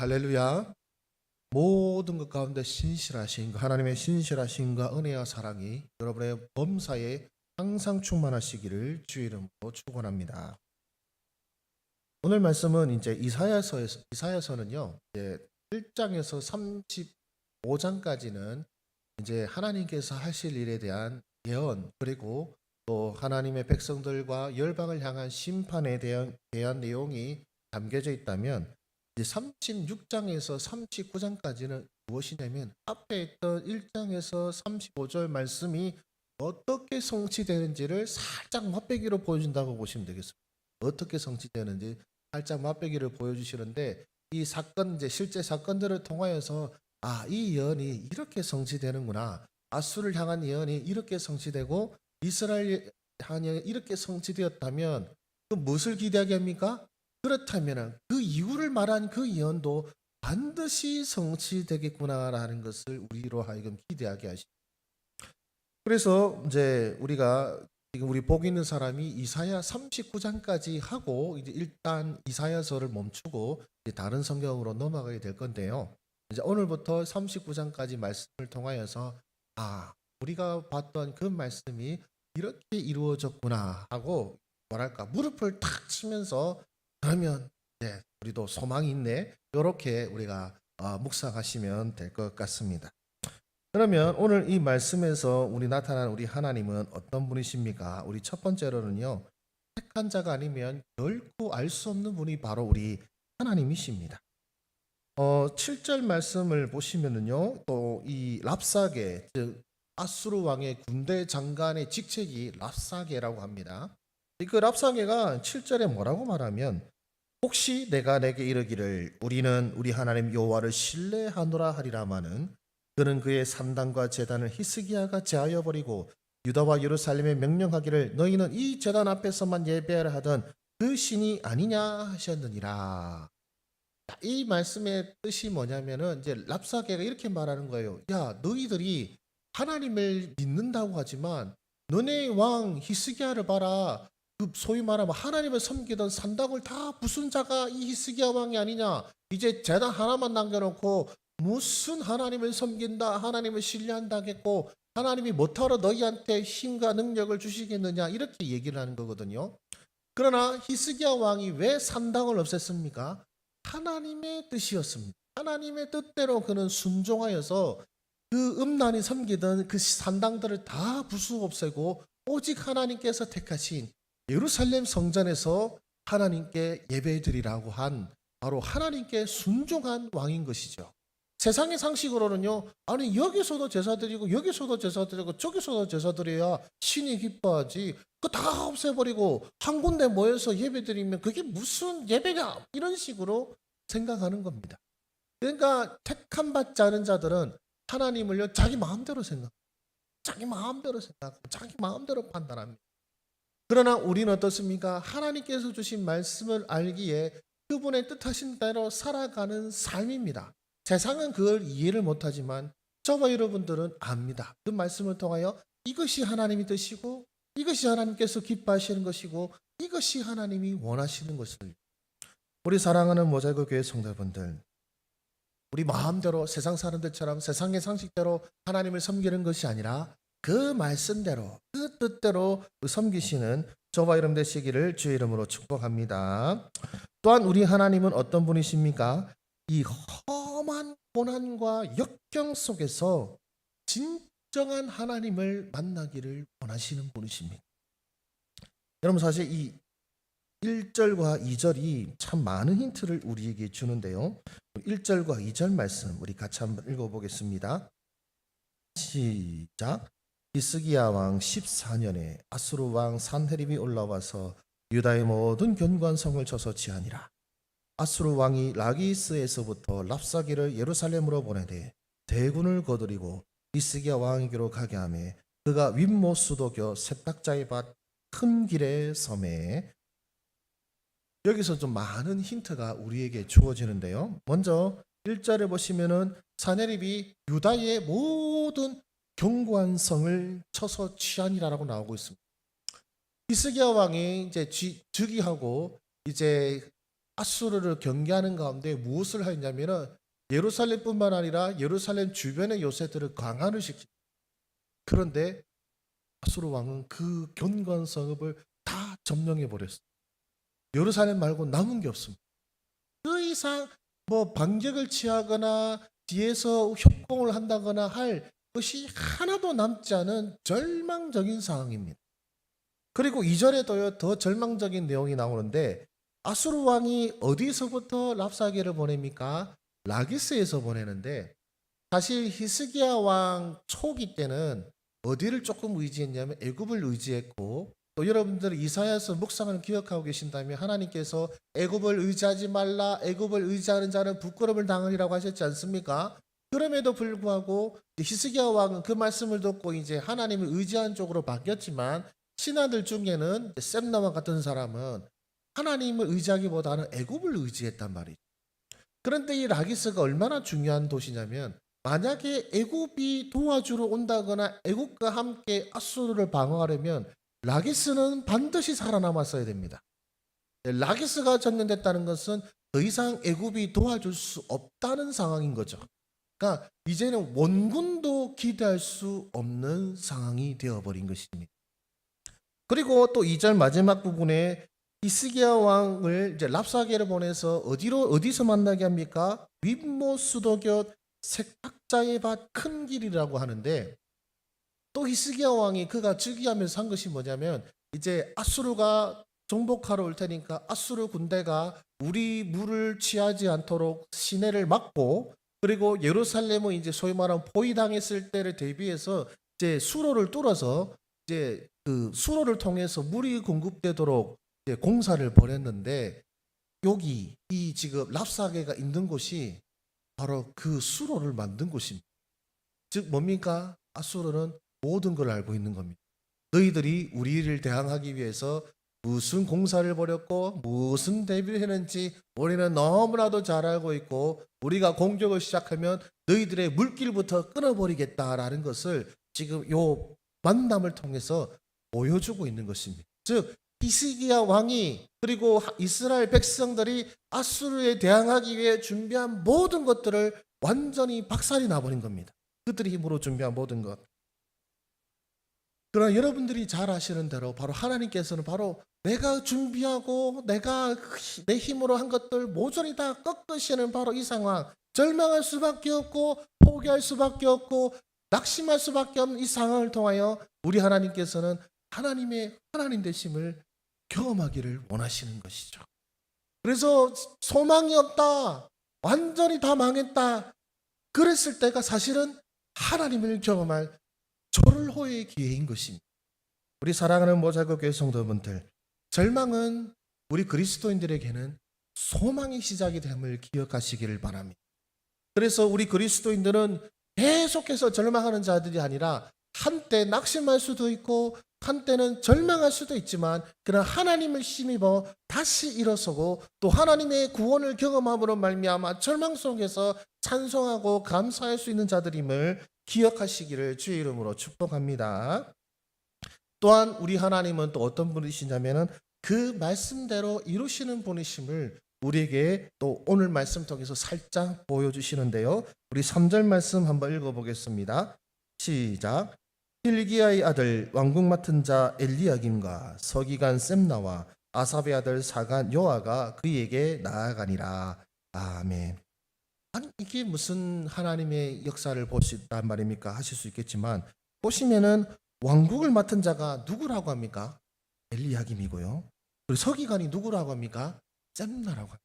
할렐루야. 모든 것 가운데 신실하신 하나님의 신실하신과 은혜와 사랑이 여러분의 범사에 항상 충만하시기를 주의 이름으로 축원합니다. 오늘 말씀은 이제 이사야서 이사야서는요. 이제 1장에서 35장까지는 이제 하나님께서 하실 일에 대한 예언 그리고 또 하나님의 백성들과 열방을 향한 심판에 대한, 대한 내용이 담겨져 있다면 이제 36장에서 39장까지는 무엇이냐면 앞에 있던 1장에서 35절 말씀이 어떻게 성취되는지를 살짝 맛배기로 보여준다고 보시면 되겠습니다. 어떻게 성취되는지 살짝 맛배기를 보여주시는데 이 사건 이제 실제 사건들을 통하여서 아 이 예언이 이렇게 성취되는구나 아수를 향한 예언이 이렇게 성취되고 이스라엘 향한 이렇게 성취되었다면 그 무엇을 기대하게 합니까? 그렇다면 그 이유를 말한 그 예언도 반드시 성취되겠구나라는 것을 우리로 하여금 기대하게 하시. 그래서 이제 우리가 지금 우리 복 있는 사람이 이사야 39장까지 하고 이제 일단 이사야서를 멈추고 이제 다른 성경으로 넘어가게 될 건데요. 이제 오늘부터 39장까지 말씀을 통하여서 아 우리가 봤던 그 말씀이 이렇게 이루어졌구나 하고 뭐랄까 무릎을 탁 치면서 그러면 네, 우리도 소망이 있네. 이렇게 우리가 어, 묵상하시면 될 것 같습니다. 그러면 오늘 이 말씀에서 우리 나타난 우리 하나님은 어떤 분이십니까? 우리 첫 번째로는요. 택한 자가 아니면 결코 알 수 없는 분이 바로 우리 하나님이십니다. 어, 7절 말씀을 보시면은요. 또 이 랍사게 즉 아수르 왕의 군대 장관의 직책이 랍사게라고 합니다. 그 랍사게가 7절에 뭐라고 말하면 혹시 내가 내게 이르기를 우리는 우리 하나님 여호와를 신뢰하노라 하리라마는 그는 그의 산당과 재단을 히스기야가 제하여 버리고 유다와 예루살렘에 명령하기를 너희는 이 재단 앞에서만 예배하라 하던 그 신이 아니냐 하셨느니라. 이 말씀의 뜻이 뭐냐면은 이제 랍사게가 이렇게 말하는 거예요. 야 너희들이 하나님을 믿는다고 하지만 너네 왕 히스기야를 봐라. 그 소위 말하면 하나님을 섬기던 산당을 다 부순 자가 이 히스기야 왕이 아니냐. 이제 재단 하나만 남겨놓고 무슨 하나님을 섬긴다, 하나님을 신뢰한다겠고 하나님이 못하러 너희한테 힘과 능력을 주시겠느냐 이렇게 얘기를 하는 거거든요. 그러나 히스기야 왕이 왜 산당을 없앴습니까? 하나님의 뜻이었습니다. 하나님의 뜻대로 그는 순종하여서 그 음란이 섬기던 그 산당들을 다 부수 없애고 오직 하나님께서 택하신 예루살렘 성전에서 하나님께 예배드리라고 한 바로 하나님께 순종한 왕인 것이죠. 세상의 상식으로는요, 아니 여기서도 제사 드리고 여기서도 제사 드리고 저기서도 제사 드려야 신이 기뻐하지. 그다 없애버리고 한 군데 모여서 예배 드리면 그게 무슨 예배냐 이런 식으로 생각하는 겁니다. 그러니까 택함 받지 않은 자들은 하나님을요 자기 마음대로 생각, 자기 마음대로 생각하고 자기 마음대로 판단합니다. 그러나 우리는 어떻습니까? 하나님께서 주신 말씀을 알기에 그분의 뜻하신 대로 살아가는 삶입니다. 세상은 그걸 이해를 못하지만 저와 여러분들은 압니다. 그 말씀을 통하여 이것이 하나님의 뜻이고 이것이 하나님께서 기뻐하시는 것이고 이것이 하나님이 원하시는 것을 우리 사랑하는 모자이크 교회 성도분들 우리 마음대로 세상 사람들처럼 세상의 상식대로 하나님을 섬기는 것이 아니라 그 말씀대로 그 뜻대로 섬기시는 저와 여러분 되시기를 주의 이름으로 축복합니다. 또한 우리 하나님은 어떤 분이십니까? 이 험한 고난과 역경 속에서 진정한 하나님을 만나기를 원하시는 분이십니다. 여러분 사실 이 1절과 2절이 참 많은 힌트를 우리에게 주는데요. 1절과 2절 말씀 우리 같이 한번 읽어보겠습니다. 시작. 히스기야 왕 14년에 아수르 왕 산헤립이 올라와서 유다의 모든 견고한 성을 쳐서 치하니라. 아수르 왕이 라기스에서부터 랍사기를 예루살렘으로 보내되 대군을 거두리고 히스기야 왕에게로 가게 하매 그가 윗모 수도교 세탁자의 밭 큰 길의 섬에 여기서 좀 많은 힌트가 우리에게 주어지는데요. 먼저 1절에 보시면은 사네립이 유다의 모든 견고한 성을 쳐서 취하니라라고 나오고 있습니다. 히스기야 왕이 이제 쥐, 즉위하고 이제 아수르를 경계하는 가운데 무엇을 하였냐면은 예루살렘뿐만 아니라 예루살렘 주변의 요새들을 강화를 시키. 그런데 아수르 왕은 그 견고한 성읍을 다 점령해 버렸어. 예루살렘 말고 남은 게 없습니다. 더 이상 뭐 반격을 취하거나 뒤에서 협공을 한다거나 할 것이 하나도 남지 않은 절망적인 상황입니다. 그리고 이전에도요 더 절망적인 내용이 나오는데 아수르 왕이 어디서부터 랍사게를 보냅니까? 라기스에서 보내는데 사실 히스기야 왕 초기 때는 어디를 조금 의지했냐면 애굽을 의지했고 또 여러분들 이사야서 묵상을 기억하고 계신다면 하나님께서 애굽을 의지하지 말라 애굽을 의지하는 자는 부끄러움을 당하리라고 하셨지 않습니까? 그럼에도 불구하고 히스기야 왕은 그 말씀을 듣고 이제 하나님을 의지한 쪽으로 바뀌었지만 신하들 중에는 셈나와 같은 사람은 하나님을 의지하기보다는 애굽을 의지했단 말이죠. 그런데 이 라기스가 얼마나 중요한 도시냐면 만약에 애굽이 도와주러 온다거나 애굽과 함께 아수르를 방어하려면 라기스는 반드시 살아남았어야 됩니다. 네, 라기스가 점령됐다는 것은 더 이상 애굽이 도와줄 수 없다는 상황인 거죠. 그러니까 이제는 원군도 기대할 수 없는 상황이 되어버린 것입니다. 그리고 또 2절 마지막 부분에 이스기야 왕을 이제 랍사게를 보내서 어디로 어디서 만나게 합니까? 윗모 수도곁 색탁자의 밭 큰 길이라고 하는데 또 히스기야 왕이 그가 즉위하면서 한 것이 뭐냐면 이제 아수르가 정복하러 올 테니까 아수르 군대가 우리 물을 취하지 않도록 시내를 막고 그리고 예루살렘은 이제 소위 말하는 포위당했을 때를 대비해서 이제 수로를 뚫어서 이제 그 수로를 통해서 물이 공급되도록 이제 공사를 벌였는데 여기 이 지금 랍사게가 있는 곳이 바로 그 수로를 만든 곳입니다. 즉 뭡니까? 아수르는 모든 걸 알고 있는 겁니다. 너희들이 우리를 대항하기 위해서 무슨 공사를 벌였고 무슨 대비를 했는지 우리는 너무나도 잘 알고 있고 우리가 공격을 시작하면 너희들의 물길부터 끊어버리겠다라는 것을 지금 요 만남을 통해서 보여주고 있는 것입니다. 즉 히스기야 왕이 그리고 이스라엘 백성들이 아수르에 대항하기 위해 준비한 모든 것들을 완전히 박살이 나버린 겁니다. 그들의 힘으로 준비한 모든 것. 그러나 여러분들이 잘 아시는 대로 바로 하나님께서는 바로 내가 준비하고 내가 내 힘으로 한 것들 모조리 다 꺾으시는 바로 이 상황 절망할 수밖에 없고 포기할 수밖에 없고 낙심할 수밖에 없는 이 상황을 통하여 우리 하나님께서는 하나님의 하나님 되심을 경험하기를 원하시는 것이죠. 그래서 소망이 없다. 완전히 다 망했다. 그랬을 때가 사실은 하나님을 경험할 절호의 기회인 것입니다. 우리 사랑하는 모자고 교회 성도분들, 절망은 우리 그리스도인들에게는 소망의 시작이 됨을 기억하시기를 바랍니다. 그래서 우리 그리스도인들은 계속해서 절망하는 자들이 아니라 한때 낙심할 수도 있고 한때는 절망할 수도 있지만 그러나 하나님을 힘입어 다시 일어서고 또 하나님의 구원을 경험함으로 말미암아 절망 속에서 찬송하고 감사할 수 있는 자들임을 기억하시기를 주의 이름으로 축복합니다. 또한 우리 하나님은 또 어떤 분이시냐면은 그 말씀대로 이루시는 분이심을 우리에게 또 오늘 말씀 통해서 살짝 보여주시는데요. 우리 3절 말씀 한번 읽어보겠습니다. 시작. 힐기야의 아들 왕궁 맡은 자 엘리야김과 서기관 셈나와 아삽의 아들 사간 요아가 그에게 나아가니라. 아멘. 아니 이게 무슨 하나님의 역사를 볼 수 있단 말입니까? 하실 수 있겠지만 보시면은 왕국을 맡은 자가 누구라고 합니까? 엘리야김이고요. 그리고 서기관이 누구라고 합니까? 셈나라고 합니다.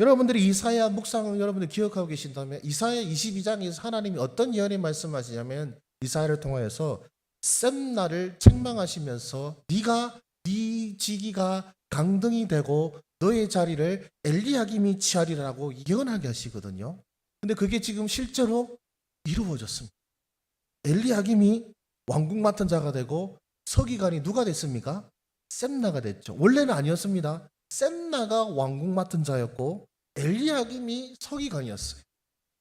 여러분들이 이사야 묵상을 여러분들 기억하고 계신다면 이사야 22장에서 하나님이 어떤 예언의 말씀하시냐면 이사야를 통하여서 셈나를 책망하시면서 네가 네 지기가 강등이 되고 너의 자리를 엘리야김이 취하리라고 예언하게 하시거든요. 근데 그게 지금 실제로 이루어졌습니다. 엘리야김이 왕국 맡은 자가 되고 서기관이 누가 됐습니까? 셈나가 됐죠. 원래는 아니었습니다. 셈나가 왕국 맡은 자였고 엘리야김이 서기관이었어요.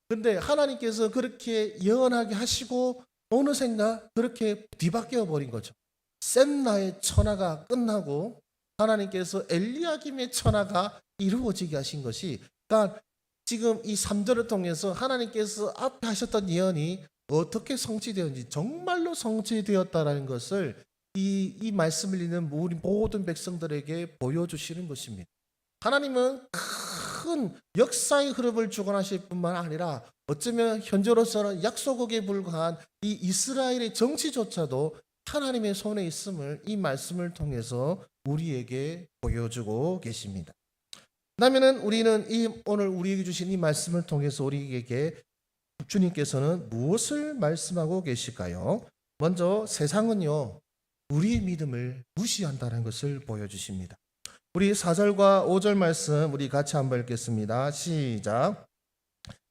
근데 하나님께서 그렇게 예언하게 하시고 어느샌가 그렇게 뒤바뀌어 버린 거죠. 셈나의 천하가 끝나고 하나님께서 엘리야김의 천하가 이루어지게 하신 것이 그러니까 지금 이 3절을 통해서 하나님께서 앞에 하셨던 예언이 어떻게 성취되었는지 정말로 성취되었다라는 것을 이, 이 말씀을 읽는 우리 모든 백성들에게 보여주시는 것입니다. 하나님은 큰 역사의 흐름을 주관하실 뿐만 아니라 어쩌면 현재로서는 약소국에 불과한 이 이스라엘의 정치조차도 하나님의 손에 있음을 이 말씀을 통해서 우리에게 보여주고 계십니다. 그다음에는 우리는 이 오늘 우리에게 주신 이 말씀을 통해서 우리에게 주님께서는 무엇을 말씀하고 계실까요? 먼저 세상은요 우리의 믿음을 무시한다는 것을 보여주십니다. 우리 4절과 5절 말씀 우리 같이 한번 읽겠습니다. 시작.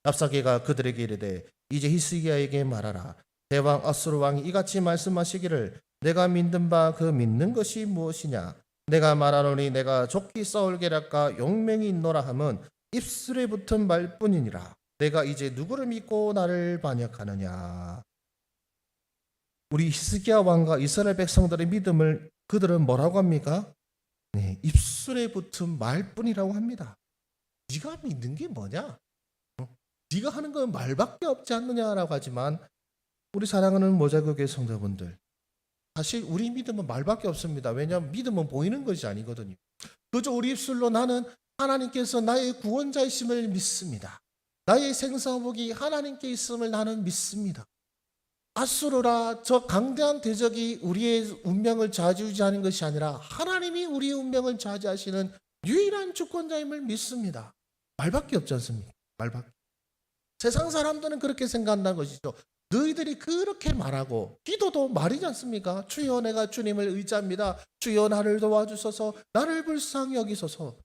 랍사게가 그들에게 이르되 이제 히스기야에게 말하라. 대왕 아수르 왕이 이같이 말씀하시기를 내가 믿는 바 그 믿는 것이 무엇이냐? 내가 말하노니 내가 족기 싸울 계략과 용맹이 있노라 함은 입술에 붙은 말뿐이니라. 내가 이제 누구를 믿고 나를 반역하느냐? 우리 히스기야 왕과 이스라엘 백성들의 믿음을 그들은 뭐라고 합니까? 네, 입술에 붙은 말뿐이라고 합니다. 네가 믿는 게 뭐냐? 어? 네가 하는 건 말밖에 없지 않느냐라고 하지만 우리 사랑하는 모자국의 성도분들 사실 우리 믿음은 말밖에 없습니다. 왜냐하면 믿음은 보이는 것이 아니거든요. 그저 우리 입술로 나는 하나님께서 나의 구원자이심을 믿습니다. 나의 생사복이 하나님께 있음을 나는 믿습니다. 아수르라 저 강대한 대적이 우리의 운명을 좌지우지하는 것이 아니라 하나님이 우리의 운명을 좌지하시는 유일한 주권자임을 믿습니다. 말밖에 없지 않습니까? 말밖에. 세상 사람들은 그렇게 생각한다는 것이죠. 너희들이 그렇게 말하고 기도도 말이지 않습니까? 주여 내가 주님을 의지합니다. 주여 나를 도와주소서 나를 불쌍히 여기소서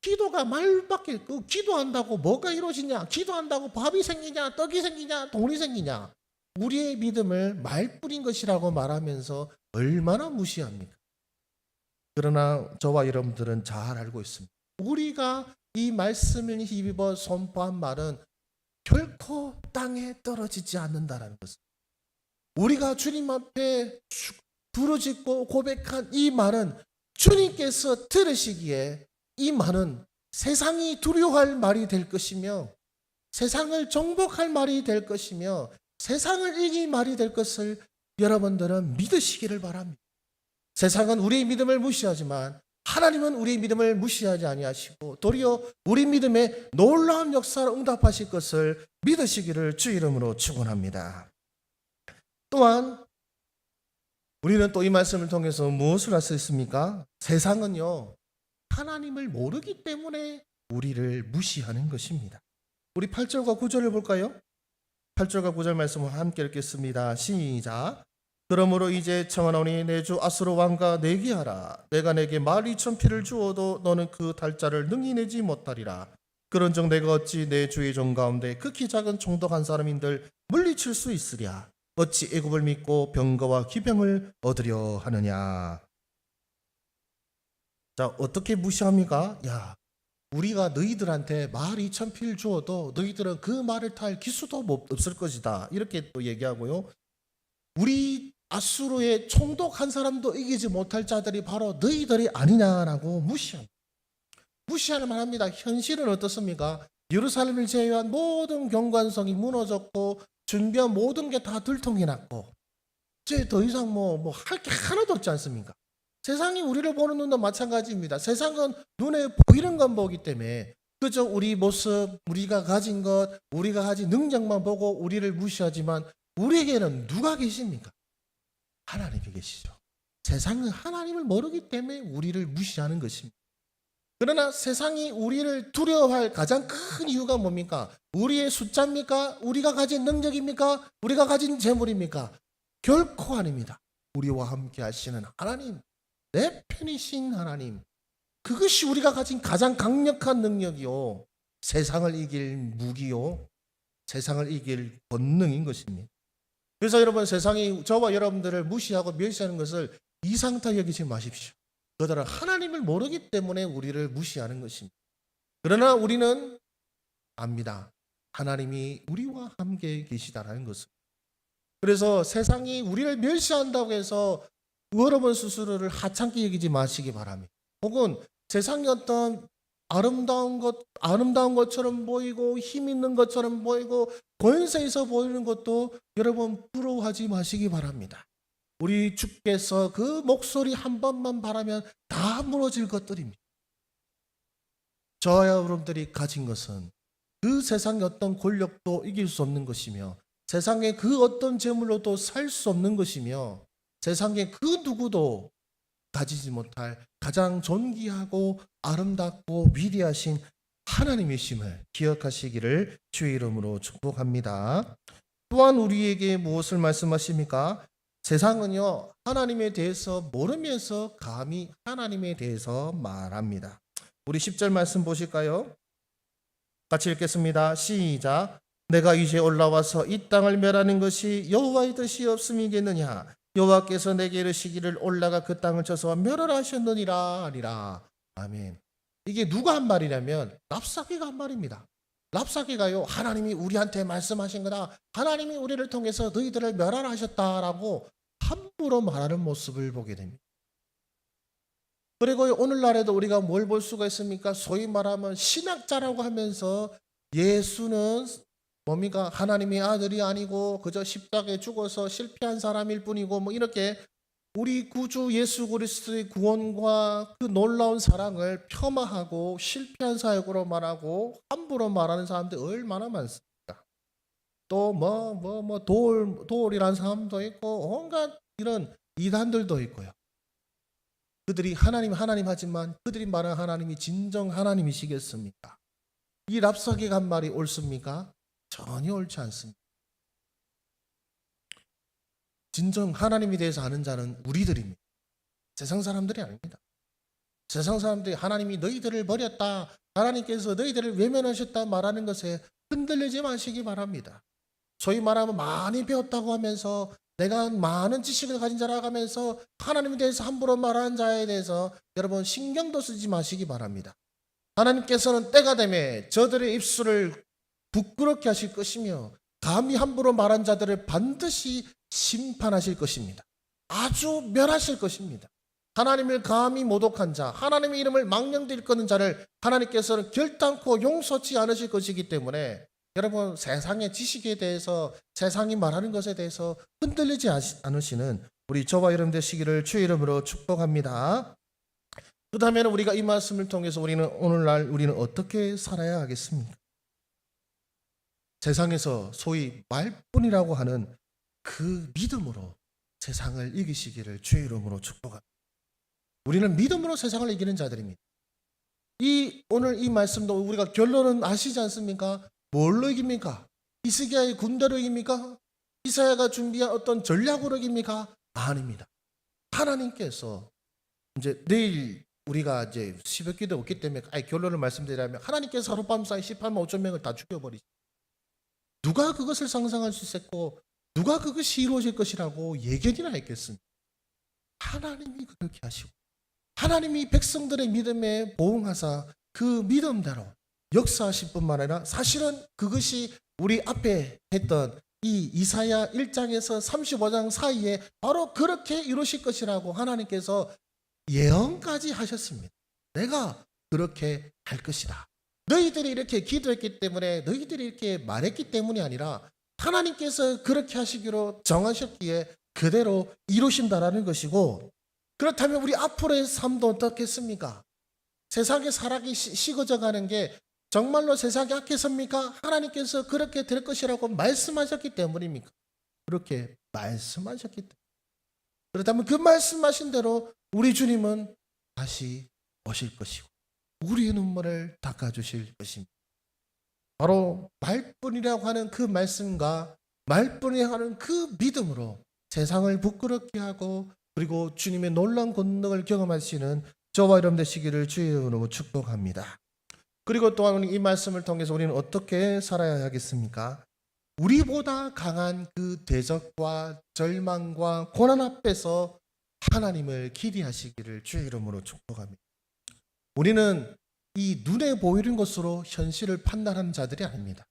기도가 말밖에 그 기도한다고 뭐가 이루어지냐 기도한다고 밥이 생기냐 떡이 생기냐 돈이 생기냐 우리의 믿음을 말뿐인 것이라고 말하면서 얼마나 무시합니까? 그러나 저와 여러분들은 잘 알고 있습니다. 우리가 이 말씀을 힘입어 선포한 말은 결코 땅에 떨어지지 않는다라는 것을. 우리가 주님 앞에 부르짖고 고백한 이 말은 주님께서 들으시기에 이 말은 세상이 두려워할 말이 될 것이며 세상을 정복할 말이 될 것이며 세상을 이길 말이 될 것을 여러분들은 믿으시기를 바랍니다. 세상은 우리의 믿음을 무시하지만 하나님은 우리의 믿음을 무시하지 아니하시고 도리어 우리 믿음에 놀라운 역사를 응답하실 것을 믿으시기를 주 이름으로 축원합니다. 또한 우리는 또 이 말씀을 통해서 무엇을 할수 있습니까? 세상은요 하나님을 모르기 때문에 우리를 무시하는 것입니다. 우리 8절과 9절을 볼까요? 8절과 9절 말씀을 함께 읽겠습니다. 시작. 그러므로 이제 청하노니 내 주 아수르 왕과 내게 하라. 내가 내게 말 이천 피를 주어도 너는 그 달자를 능히 내지 못하리라. 그런즉 내가 어찌 내 주의 종 가운데 극히 작은 총독 한 사람인들 물리칠 수 있으랴. 어찌 애굽을 믿고 병거와 기병을 얻으려 하느냐. 자 어떻게 무시합니까? 야 우리가 너희들한테 말 이천 피를 주어도 너희들은 그 말을 탈 기수도 못- 없을 것이다. 이렇게 또 얘기하고요. 우리 아수르의 총독 한 사람도 이기지 못할 자들이 바로 너희들이 아니냐라고 무시합니다. 무시할 만합니다. 현실은 어떻습니까? 예루살렘을 제외한 모든 경관성이 무너졌고 준비한 모든 게 다 들통이 났고 이제 더 이상 뭐 뭐 할 게 하나도 없지 않습니까? 세상이 우리를 보는 눈도 마찬가지입니다. 세상은 눈에 보이는 건 보기 때문에 그저 우리 모습, 우리가 가진 것, 우리가 가진 능력만 보고 우리를 무시하지만 우리에게는 누가 계십니까? 하나님이 계시죠. 세상은 하나님을 모르기 때문에 우리를 무시하는 것입니다. 그러나 세상이 우리를 두려워할 가장 큰 이유가 뭡니까? 우리의 숫자입니까? 우리가 가진 능력입니까? 우리가 가진 재물입니까? 결코 아닙니다. 우리와 함께 하시는 하나님, 내 편이신 하나님. 그것이 우리가 가진 가장 강력한 능력이요. 세상을 이길 무기요. 세상을 이길 본능인 것입니다. 그래서 여러분 세상이 저와 여러분들을 무시하고 멸시하는 것을 이상타 여기지 마십시오. 그들은 하나님을 모르기 때문에 우리를 무시하는 것입니다. 그러나 우리는 압니다. 하나님이 우리와 함께 계시다라는 것을. 그래서 세상이 우리를 멸시한다고 해서 여러분 스스로를 하찮게 여기지 마시기 바랍니다. 혹은 세상의 어떤 아름다운 것 아름다운 것처럼 보이고 힘 있는 것처럼 보이고 권세 있어 보이는 것도 여러분 부러워하지 마시기 바랍니다. 우리 주께서 그 목소리 한 번만 바라면 다 무너질 것들입니다. 저와 여러분들이 가진 것은 그 세상의 어떤 권력도 이길 수 없는 것이며 세상의 그 어떤 재물로도 살 수 없는 것이며 세상의 그 누구도 가지지 못할 가장 존귀하고 아름답고 위대하신 하나님이심을 기억하시기를 주의 이름으로 축복합니다. 또한 우리에게 무엇을 말씀하십니까? 세상은요, 하나님에 대해서 모르면서 감히 하나님에 대해서 말합니다. 우리 10절 말씀 보실까요? 같이 읽겠습니다. 시작. 내가 이제 올라와서 이 땅을 멸하는 것이 여호와의 뜻이 없음이겠느냐? 여호와께서 내게 이르시기를 올라가 그 땅을 쳐서 멸하라 하셨느니라 하리라. 아멘. 이게 누가 한 말이냐면 랍사기가 한 말입니다. 랍사기가요 하나님이 우리한테 말씀하신 거다. 하나님이 우리를 통해서 너희들을 멸하라 하셨다라고 함부로 말하는 모습을 보게 됩니다. 그리고 오늘날에도 우리가 뭘 볼 수가 있습니까? 소위 말하면 신학자라고 하면서 예수는 뭡니까? 하나님의 아들이 아니고 그저 십자가에 죽어서 실패한 사람일 뿐이고 뭐 이렇게 우리 구주 예수 그리스도의 구원과 그 놀라운 사랑을 폄하하고 실패한 사역으로 말하고 함부로 말하는 사람들 얼마나 많습니까? 또 뭐 뭐뭐돌 돌이라는 사람도 있고 온갖 이런 이단들도 있고요. 그들이 하나님 하나님 하지만 그들이 말하는 하나님이 진정 하나님이시겠습니까? 이 랍사기가 한 말이 옳습니까? 전혀 옳지 않습니다. 진정 하나님에 대해서 아는 자는 우리들입니다. 세상 사람들이 아닙니다. 세상 사람들이 하나님이 너희들을 버렸다. 하나님께서 너희들을 외면하셨다 말하는 것에 흔들리지 마시기 바랍니다. 소위 말하면 많이 배웠다고 하면서 내가 많은 지식을 가진 자라고 하면서 하나님에 대해서 함부로 말하는 자에 대해서 여러분 신경도 쓰지 마시기 바랍니다. 하나님께서는 때가 되매 저들의 입술을 부끄럽게 하실 것이며 감히 함부로 말한 자들을 반드시 심판하실 것입니다. 아주 멸하실 것입니다. 하나님을 감히 모독한 자, 하나님의 이름을 망령들 거는 자를 하나님께서는 결단코 용서치 않으실 것이기 때문에 여러분 세상의 지식에 대해서 세상이 말하는 것에 대해서 흔들리지 않으시는 우리 저와 여러분 되시기를 주의 이름으로 축복합니다. 그다음에는 우리가 이 말씀을 통해서 우리는 오늘날 우리는 어떻게 살아야 하겠습니까? 세상에서 소위 말뿐이라고 하는 그 믿음으로 세상을 이기시기를 주의 이름으로 축복합니다. 우리는 믿음으로 세상을 이기는 자들입니다. 이 오늘 이 말씀도 우리가 결론은 아시지 않습니까? 뭘로 이깁니까? 이스기야의 군대로 이깁니까? 이사야가 준비한 어떤 전략으로 이깁니까? 아닙니다. 하나님께서 이제 내일 우리가 이제 시백기도 없기 때문에 아예 결론을 말씀드리자면 하나님께서 하룻밤 사이 18만 5천 명을 다 죽여버리시. 누가 그것을 상상할 수 있었고 누가 그것이 이루어질 것이라고 예견이나 했겠습니까? 하나님이 그렇게 하시고 하나님이 백성들의 믿음에 보응하사 그 믿음대로 역사하실 뿐만 아니라 사실은 그것이 우리 앞에 했던 이 이사야 1장에서 35장 사이에 바로 그렇게 이루실 것이라고 하나님께서 예언까지 하셨습니다. 내가 그렇게 할 것이다. 너희들이 이렇게 기도했기 때문에 너희들이 이렇게 말했기 때문이 아니라 하나님께서 그렇게 하시기로 정하셨기에 그대로 이루신다라는 것이고 그렇다면 우리 앞으로의 삶도 어떻겠습니까? 세상에 살아기 식어져 가는 게 정말로 세상이 악해섭니까? 하나님께서 그렇게 될 것이라고 말씀하셨기 때문입니까? 그렇게 말씀하셨기 때문에. 그렇다면 그 말씀하신 대로 우리 주님은 다시 오실 것이고 우리의 눈물을 닦아주실 것입니다. 바로 말뿐이라고 하는 그 말씀과 말뿐이라고 하는 그 믿음으로 세상을 부끄럽게 하고 그리고 주님의 놀라운 권능을 경험하시는 저와 여러분 되시기를 주의 이름으로 축복합니다. 그리고 또한 이 말씀을 통해서 우리는 어떻게 살아야 하겠습니까? 우리보다 강한 그 대적과 절망과 고난 앞에서 하나님을 기대하시기를 주의 이름으로 축복합니다. 우리는 이 눈에 보이는 것으로 현실을 판단하는 자들이 아닙니다.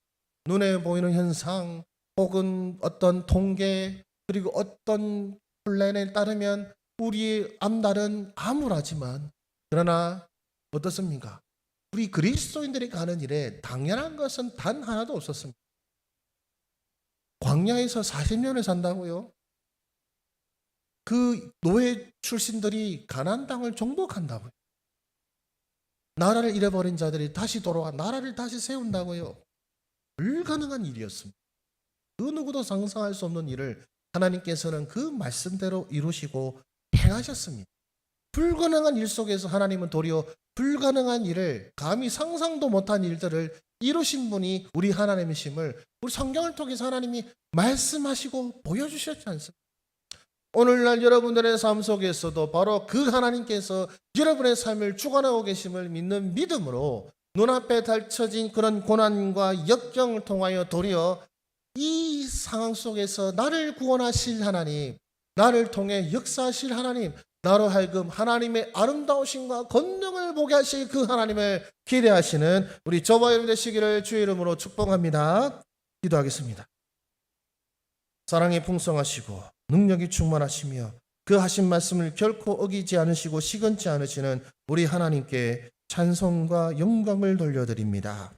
눈에 보이는 현상 혹은 어떤 통계 그리고 어떤 플랜에 따르면 우리의 앞날은 암울하지만 그러나 어떻습니까? 우리 그리스도인들이 가는 일에 당연한 것은 단 하나도 없었습니다. 광야에서 40년을 산다고요? 그 노예 출신들이 가나안 땅을 정복한다고요. 나라를 잃어버린 자들이 다시 돌아와 나라를 다시 세운다고요. 불가능한 일이었습니다. 그 누구도 상상할 수 없는 일을 하나님께서는 그 말씀대로 이루시고 행하셨습니다. 불가능한 일 속에서 하나님은 도리어 불가능한 일을 감히 상상도 못한 일들을 이루신 분이 우리 하나님이심을 우리 성경을 통해서 하나님이 말씀하시고 보여주셨지 않습니까? 오늘날 여러분들의 삶 속에서도 바로 그 하나님께서 여러분의 삶을 주관하고 계심을 믿는 믿음으로 눈앞에 펼쳐진 그런 고난과 역경을 통하여 도리어 이 상황 속에서 나를 구원하실 하나님, 나를 통해 역사하실 하나님, 나로 하여금 하나님의 아름다우심과 권능을 보게 하실 그 하나님을 기대하시는 우리 저와 여러분 되시기를 주의 이름으로 축복합니다. 기도하겠습니다. 사랑이 풍성하시고 능력이 충만하시며 그 하신 말씀을 결코 어기지 않으시고 시건치 않으시는 우리 하나님께 찬송과 영광을 돌려드립니다.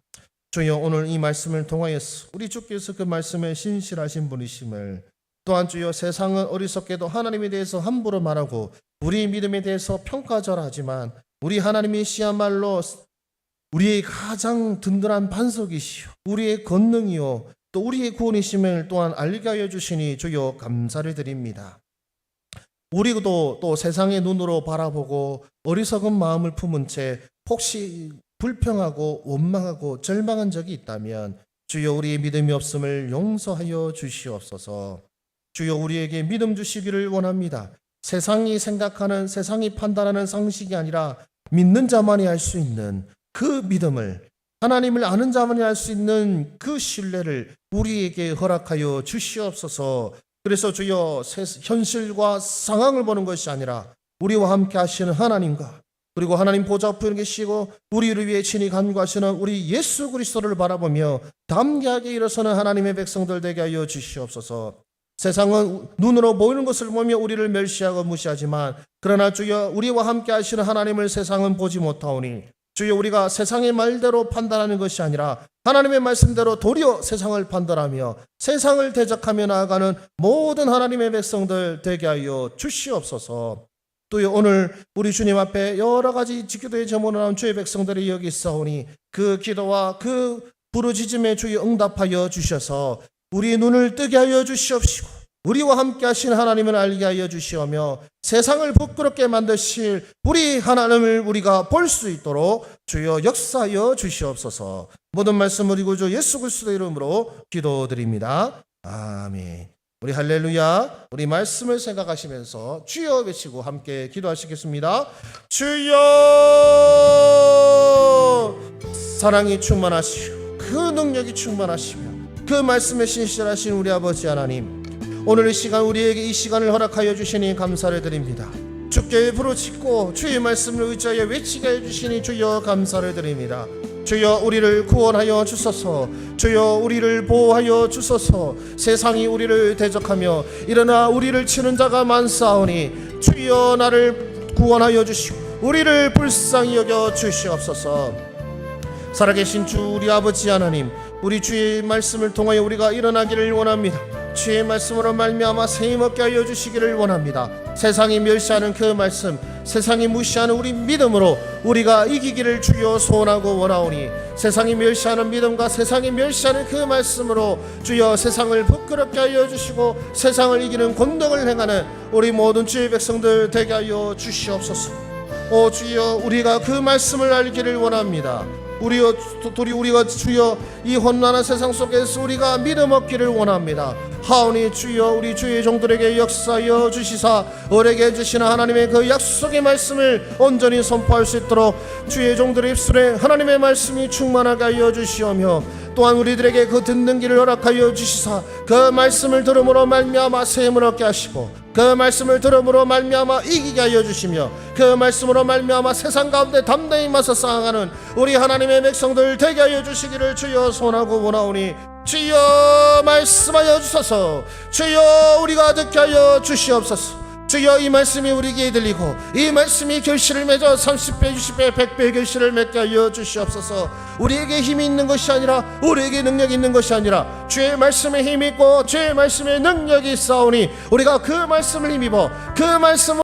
주여 오늘 이 말씀을 통하여서 우리 주께서 그 말씀에 신실하신 분이심을 또한 주여 세상은 어리석게도 하나님에 대해서 함부로 말하고 우리 믿음에 대해서 평가절하지만 우리 하나님이 시야말로 우리의 가장 든든한 반석이시요 우리의 권능이요 또 우리의 구원이심을 또한 알게 하여 주시니 주여 감사를 드립니다. 우리도 또 세상의 눈으로 바라보고 어리석은 마음을 품은 채 혹시 불평하고 원망하고 절망한 적이 있다면 주여 우리의 믿음이 없음을 용서하여 주시옵소서. 주여 우리에게 믿음 주시기를 원합니다. 세상이 생각하는 세상이 판단하는 상식이 아니라 믿는 자만이 할수 있는 그 믿음을 하나님을 아는 자만이 할 수 있는 그 신뢰를 우리에게 허락하여 주시옵소서. 그래서 주여 세- 현실과 상황을 보는 것이 아니라 우리와 함께 하시는 하나님과 그리고 하나님 보좌 앞에 계시고 우리를 위해 친히 간구하시는 우리 예수 그리스도를 바라보며 담대하게 일어서는 하나님의 백성들 되게 하여 주시옵소서. 세상은 눈으로 보이는 것을 보며 우리를 멸시하고 무시하지만 그러나 주여 우리와 함께 하시는 하나님을 세상은 보지 못하오니 주여 우리가 세상의 말대로 판단하는 것이 아니라 하나님의 말씀대로 도리어 세상을 판단하며 세상을 대적하며 나아가는 모든 하나님의 백성들 되게 하여 주시옵소서. 또 오늘 우리 주님 앞에 여러 가지 기도의 제목을 나온 주의 백성들이 여기 있사오니 그 기도와 그 부르짖음에 주여 응답하여 주셔서 우리 눈을 뜨게 하여 주시옵시고 우리와 함께 하신 하나님을 알게 하여 주시오며 세상을 부끄럽게 만드실 우리 하나님을 우리가 볼 수 있도록 주여 역사하여 주시옵소서 모든 말씀 우리 구주 예수 그리스도 이름으로 기도드립니다. 아멘. 우리 할렐루야 우리 말씀을 생각하시면서 주여 외치고 함께 기도하시겠습니다. 주여 사랑이 충만하시오 그 능력이 충만하시며 그 말씀에 신실하신 우리 아버지 하나님 오늘 이 시간 우리에게 이 시간을 허락하여 주시니 감사를 드립니다. 주께 부르짖고 주의 말씀을 의지하여 외치게 해 주시니 주여 감사를 드립니다. 주여 우리를 구원하여 주소서 주여 우리를 보호하여 주소서 세상이 우리를 대적하며 일어나 우리를 치는 자가 많사오니 주여 나를 구원하여 주시고 우리를 불쌍히 여겨 주시옵소서 살아계신 주 우리 아버지 하나님 우리 주의 말씀을 통하여 우리가 일어나기를 원합니다 주의 말씀으로 말미암아 세임 얻게 하여 주시기를 원합니다 세상이 멸시하는 그 말씀 세상이 무시하는 우리 믿음으로 우리가 이기기를 주여 소원하고 원하오니 세상이 멸시하는 믿음과 세상이 멸시하는 그 말씀으로 주여 세상을 부끄럽게 하여 주시고 세상을 이기는 권능을 행하는 우리 모든 주의 백성들 되게 하여 주시옵소서 오 주여 우리가 그 말씀을 알기를 원합니다. 도리 우리가 주여 이 혼란한 세상 속에서 우리가 믿음 얻기를 원합니다. 하오니 주여 우리 주의 종들에게 역사여 주시사 어레게 해주시는 하나님의 그 약속의 말씀을 온전히 선포할 수 있도록 주의 종들의 입술에 하나님의 말씀이 충만하게 하여 주시오며 또한 우리들에게 그 듣는 길을 허락하여 주시사 그 말씀을 들음으로 말미암아 세임을 얻게 하시고 그 말씀을 들음으로 말미암아 이기게 하여 주시며 그 말씀으로 말미암아 세상 가운데 담대히 맞서 싸워가는 우리 하나님의 백성들 되게 하여 주시기를 주여 소원하고 원하오니 주여 말씀하여 주소서. 주여 우리가 듣게 하여 주시옵소서. 주여 이 말씀이 우리에게 들리고 이 말씀이 결실을 맺어 30배 60배 100배 결실을 맺게 하여 주시옵소서. 우리에게 힘이 있는 것이 아니라 우리에게 능력이 있는 것이 아니라 주의 말씀에 힘이 있고 주의 말씀에 능력이 있사오니 우리가 그 말씀을 힘입어 그 말씀을